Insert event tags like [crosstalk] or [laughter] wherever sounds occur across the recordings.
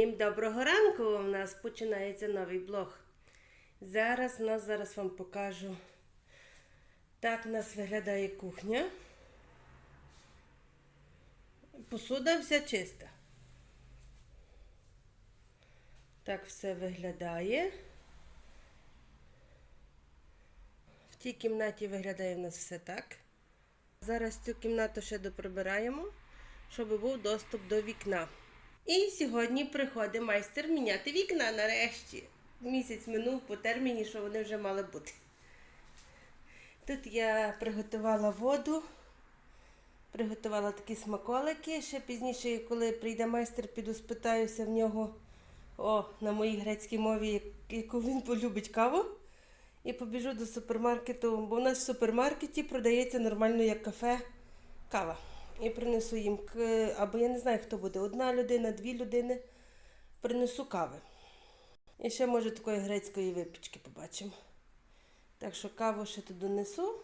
Всім доброго ранку! У нас починається новий блог. Зараз нас зараз вам покажу. Так у нас виглядає кухня. Посуда вся чиста. Так все виглядає. В тій кімнаті виглядає в нас все так. Зараз цю кімнату ще доприбираємо, щоб був доступ до вікна. І сьогодні приходить майстер міняти вікна нарешті. Місяць минув по терміні, що вони вже мали бути. Тут я приготувала воду, приготувала такі смаколики. Ще пізніше, коли прийде майстер, піду спитаюся в нього о, на моїй грецькій мові, яку він полюбить каву. І побіжу до супермаркету, бо у нас в супермаркеті продається нормально як кафе кава. І принесу їм, або я не знаю, хто буде, одна людина, дві людини. Принесу кави. І ще, може, такої грецької випічки побачимо. Так що каву ще туди несу.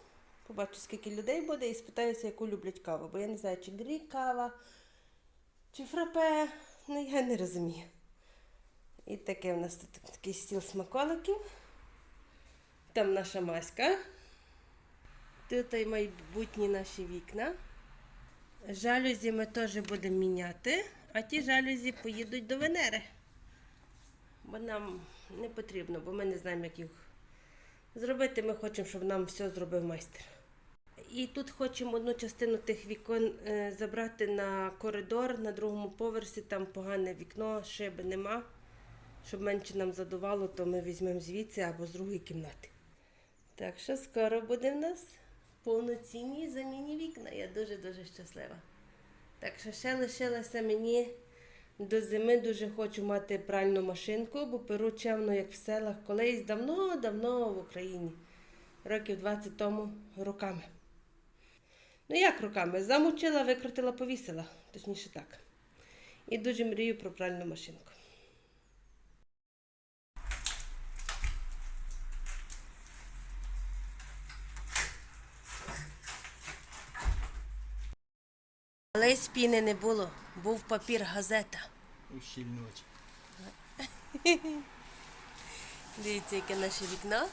Побачу, скільки людей буде, і спитаюся, яку люблять каву. Бо я не знаю, чи грік кава, чи фрапе. Ну, я не розумію. І таке в нас тут такий стіл смаколиків. Там наша маська. Тут майбутні наші вікна. Жалюзі ми теж будемо міняти, а ті жалюзі поїдуть до Венери. Бо нам не потрібно, бо ми не знаємо, як їх зробити. Ми хочемо, щоб нам все зробив майстер. І тут хочемо одну частину тих вікон е, забрати на коридор на другому поверсі, там погане вікно, шиби нема. Щоб менше нам задувало, то ми візьмемо звідси або з другої кімнати. Так що скоро буде в нас повноцінні заміні вікна. Я дуже-дуже щаслива. Так що ще лишилося мені до зими дуже хочу мати пральну машинку, бо перу чемно, як в селах, колись давно-давно в Україні. Років 20 тому руками. Ну як руками? Замочила, викрутила, повісила. Точніше так. І дуже мрію про пральну машинку. Але піни не було, був папір газета. Ущільнювач. [laughs] Дивіться, яке наше вікно.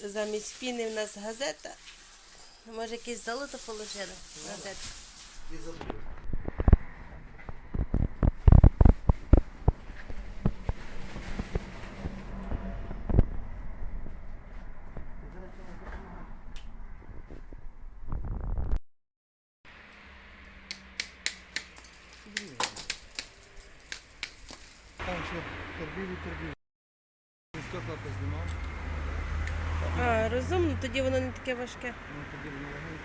Замість піни в нас газета. Може, якесь золото положили? Газетку. І. Там ще торбіві торбіві. Стекла познімав, А, розумно, тоді воно не таке важке. ну тоді воно легенько.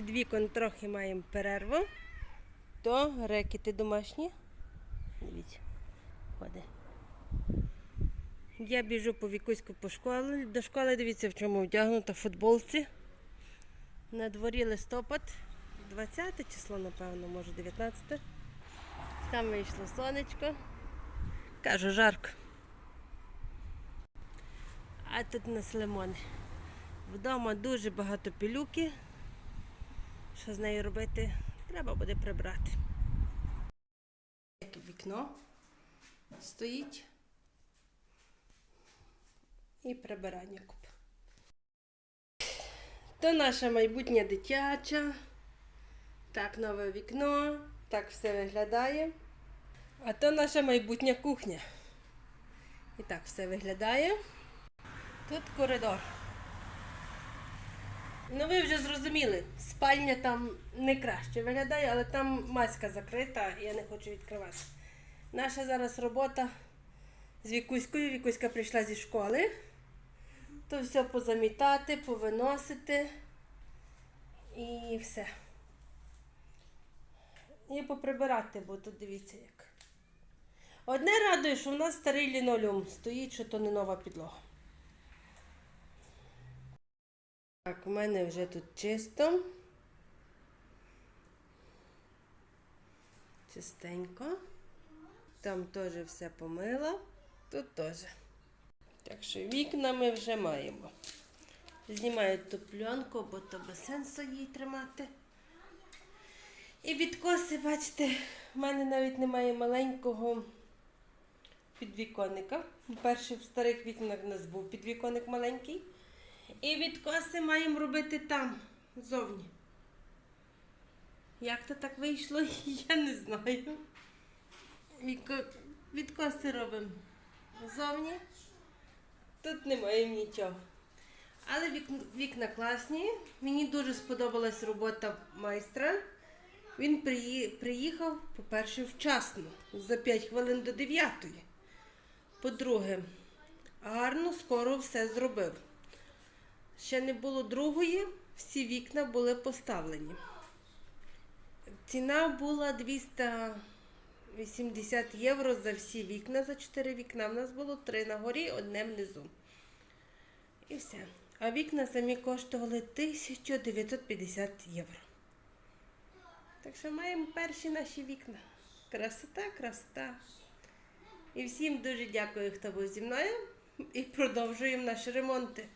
Від вікон трохи маємо перерву. То рекети домашні. Дивіться, ходи. Я біжу по вікуську по школі. До школи дивіться, в чому вдягнута футболці. На дворі листопад. 20 число, напевно, може 19. Там вийшло сонечко. Кажу, жарко. А тут у нас лимони. Вдома дуже багато пилюки. Що з нею робити? Треба буде прибрати. Як вікно стоїть. І прибирання куп. То наша майбутня дитяча. Так, нове вікно. Так все виглядає. А то наша майбутня кухня. І так все виглядає. Тут коридор. Ну ви вже зрозуміли, спальня там не краще виглядає, але там маська закрита, і я не хочу відкривати. Наша зараз робота з Вікуською. Вікуська прийшла зі школи. То все позамітати, повиносити і все. І поприбирати, бо тут дивіться як. Одне радує, що в нас старий лінолеум стоїть, що то не нова підлога. Так, у мене вже тут чисто. Чистенько. Там теж все помила. Тут теж. Так що вікна ми вже маємо. Знімаю ту пленку, бо то без сенсу її тримати. І відкоси, бачите, в мене навіть немає маленького підвіконника. Перший в старих вікнах у нас був підвіконник маленький. І відкоси маємо робити там, ззовні. Як то так вийшло, [laughs] я не знаю. Відкоси робимо ззовні. Тут немає нічого. Але вік- вікна класні. Мені дуже сподобалась робота майстра. Він приїхав, по-перше, вчасно, за 5 хвилин до 9. По-друге, гарно, скоро все зробив. Ще не було другої, всі вікна були поставлені. Ціна була 280 євро за всі вікна, за 4 вікна. У нас було 3 на горі, одне внизу. І все. А вікна самі коштували 1950 євро. Так що маємо перші наші вікна. Красота, красота. І всім дуже дякую, хто був зі мною. І продовжуємо наші ремонти.